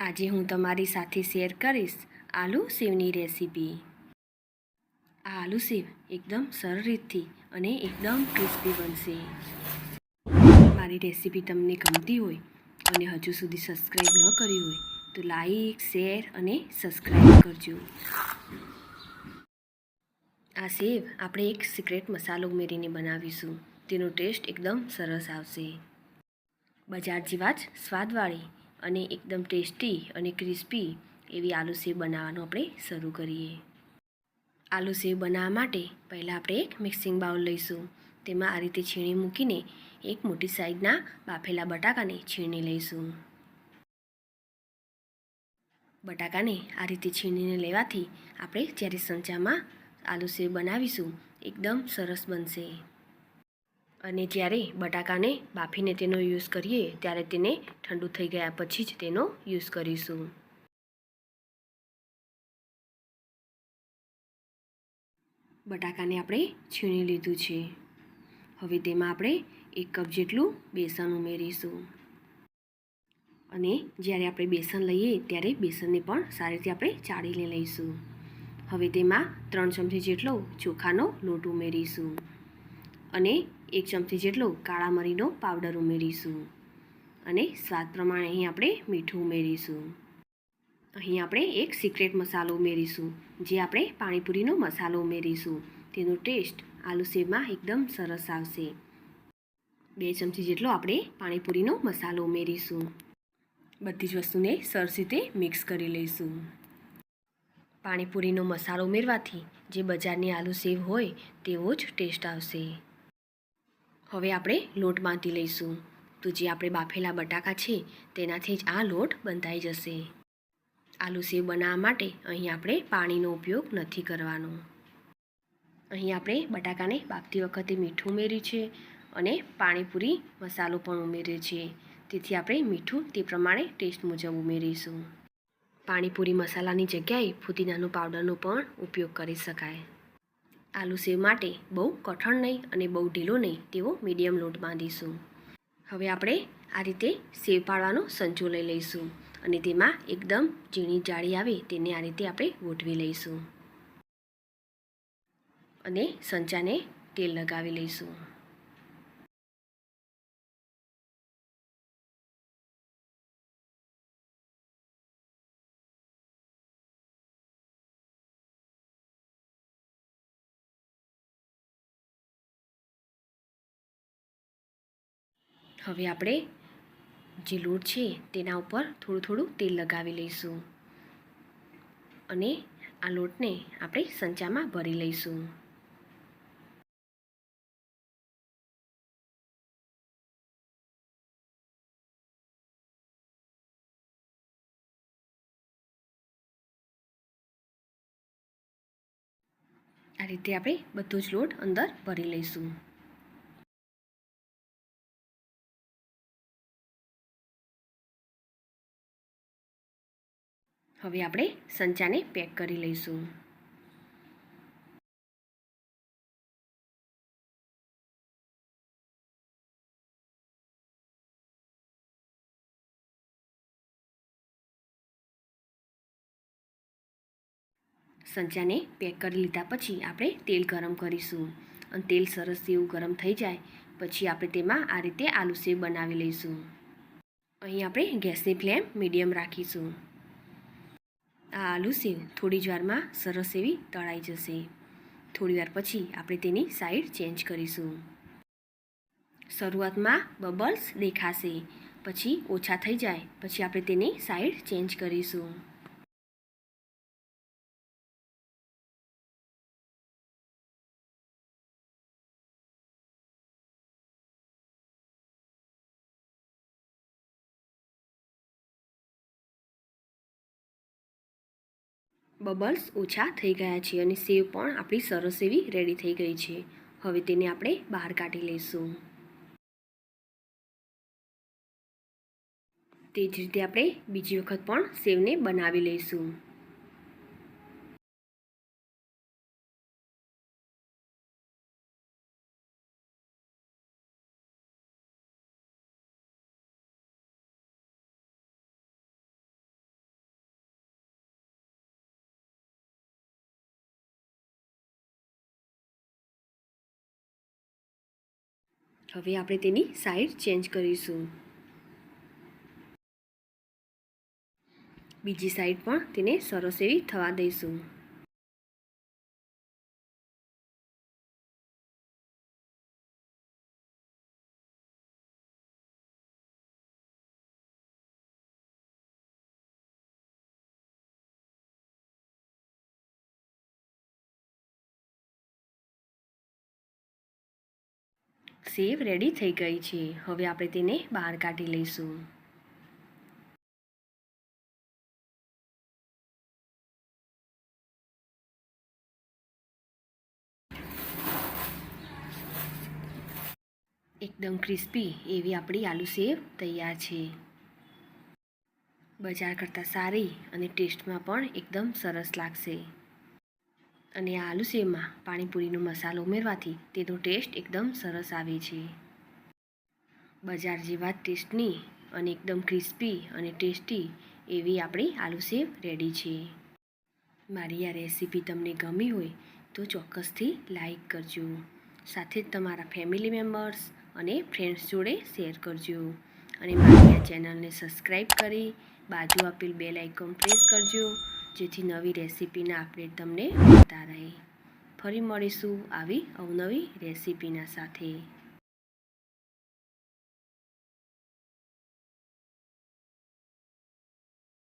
આજે હું તમારી સાથે શેર કરીશ આલુ સેવની રેસીપી. આ આલુ સેવ એકદમ સરળ રીતથી અને એકદમ ક્રિસ્પી બનશે. મારી રેસીપી તમને ગમતી હોય અને હજુ સુધી સબસ્ક્રાઈબ ન કરી હોય તો લાઈક, શેર અને સબસ્ક્રાઈબ કરજો. આ સેવ આપણે એક સિક્રેટ મસાલો ઉમેરીને બનાવીશું. તેનો ટેસ્ટ એકદમ સરસ આવશે. બજાર જેવા જ સ્વાદવાળી અને એકદમ ટેસ્ટી અને ક્રિસ્પી એવી આલુ સેવ બનાવવાનું આપણે શરૂ કરીએ. આલુ સેવ બનાવવા માટે પહેલાં આપણે એક મિક્સિંગ બાઉલ લઈશું. તેમાં આ રીતે છીણી મૂકીને એક મોટી સાઈઝના બાફેલા બટાકાને છીણી લઈશું. બટાકાને આ રીતે છીણીને લેવાથી આપણે જ્યારે સંચામાં આલુ સેવ બનાવીશું, એકદમ સરસ બનશે. અને જ્યારે બટાકાને બાફીને તેનો યુઝ કરીએ, ત્યારે તેને ઠંડુ થઈ ગયા પછી જ તેનો યુઝ કરીશું. બટાકાને આપણે છીણી લીધું છે. હવે તેમાં આપણે એક કપ જેટલું બેસન ઉમેરીશું. અને જ્યારે આપણે બેસન લઈએ, ત્યારે બેસનને પણ સારી રીતે આપણે ચાળીને લઈશું. હવે તેમાં ત્રણ ચમચી જેટલો ચોખાનો લોટ ઉમેરીશું. અને એક ચમચી જેટલો કાળા મરીનો પાવડર ઉમેરીશું અને સ્વાદ પ્રમાણે અહીં આપણે મીઠું ઉમેરીશું. અહીં આપણે એક સિક્રેટ મસાલો ઉમેરીશું, જે આપણે પાણીપુરીનો મસાલો ઉમેરીશું. તેનો ટેસ્ટ આલુ સેવમાં એકદમ સરસ આવશે. બે ચમચી જેટલો આપણે પાણીપુરીનો મસાલો ઉમેરીશું. બધી જ વસ્તુને સરસ રીતે મિક્સ કરી લઈશું. પાણીપુરીનો મસાલો ઉમેરવાથી જે બજારની આલુ સેવ હોય તેવો જ ટેસ્ટ આવશે. હવે આપણે લોટ બાંધી લઈશું. તો જે આપણે બાફેલા બટાકા છે, તેનાથી જ આ લોટ બંધાઈ જશે. આલુ સેવ બનાવવા માટે અહીં આપણે પાણીનો ઉપયોગ નથી કરવાનો. અહીં આપણે બટાકાને બાફતી વખતે મીઠું ઉમેર્યું છે અને પાણીપુરી મસાલો પણ ઉમેર્યો છે. તેથી આપણે મીઠું તે પ્રમાણે ટેસ્ટ મુજબ ઉમેરીશું. પાણીપુરી મસાલાની જગ્યાએ ફુદીનાનો પાવડરનો પણ ઉપયોગ કરી શકાય. આલુ સેવ માટે બહુ કઠણ નહીં અને બહુ ઢીલો નહીં તેવો મીડિયમ લોટ બાંધીશું. હવે આપણે આ રીતે સેવ પાડવાનો સંચો લઈ લઈશું અને તેમાં એકદમ ઝીણી જાળી આવે તેને આ રીતે આપણે ગોઠવી લઈશું. અને સંચાને તેલ લગાવી લઈશું. હવે આપણે જે લોટ છે તેના ઉપર થોડું થોડું તેલ લગાવી લઈશું. અને આ લોટને આપણે સંચામાં ભરી લઈશું. આ રીતે આપણે બધો જ લોટ અંદર ભરી લઈશું. હવે આપણે સંચાને પેક કરી લઈશું. સંચાને પેક કરી લીધા પછી આપણે તેલ ગરમ કરીશું. અને તેલ સરસ એવું ગરમ થઈ જાય, પછી આપણે તેમાં આ રીતે આલુ સેવ બનાવી લઈશું. અહીં આપણે ગેસની ફ્લેમ મીડિયમ રાખીશું. આ આલુ સેવ થોડી જ વારમાં સરસ એવી તળાઈ જશે. થોડીવાર પછી આપણે તેની સાઈડ ચેન્જ કરીશું. શરૂઆતમાં બબલ્સ દેખાશે, પછી ઓછા થઈ જાય, પછી આપણે તેની સાઈડ ચેન્જ કરીશું. બબલ્સ ઓછા થઈ ગયા છે અને સેવ પણ આપણી સરસ એવી રેડી થઈ ગઈ છે. હવે તેને આપણે બહાર કાઢી લઈશું. તે જ રીતે આપણે બીજી વખત પણ સેવને બનાવી લઈશું. હવે આપણે તેની સાઈડ ચેન્જ કરીશું. બીજી સાઈડ પણ તેને સરસ એવી થવા દઈશું. સેવ રેડી થઈ ગઈ છે. હવે આપણે તેને બહાર કાઢી લઈશું. એકદમ ક્રિસ્પી એવી આપણી આલુ સેવ તૈયાર છે. બજાર કરતાં સારી અને ટેસ્ટમાં પણ એકદમ સરસ લાગશે. અને આ આલુ સેવમાં પાણીપુરીનો મસાલો ઉમેરવાથી તેનો ટેસ્ટ એકદમ સરસ આવે છે. બજાર જેવા ટેસ્ટની અને એકદમ ક્રિસ્પી અને ટેસ્ટી એવી આપણી આલુ સેવ રેડી છે. મારી આ રેસીપી તમને ગમી હોય તો ચોક્કસથી લાઈક કરજો. સાથે જ તમારા ફેમિલી મેમ્બર્સ અને ફ્રેન્ડ્સ જોડે શેર કરજો. અને મારી આ ચેનલને સબસ્ક્રાઈબ કરી બાજુ આપેલ બેલ આઇકોન પ્રેસ કરજો. જેથી નવી રેસીપીના અપડેટ તમને મળતા રહે. ફરી મળીશું આવી અવનવી રેસીપીના સાથે.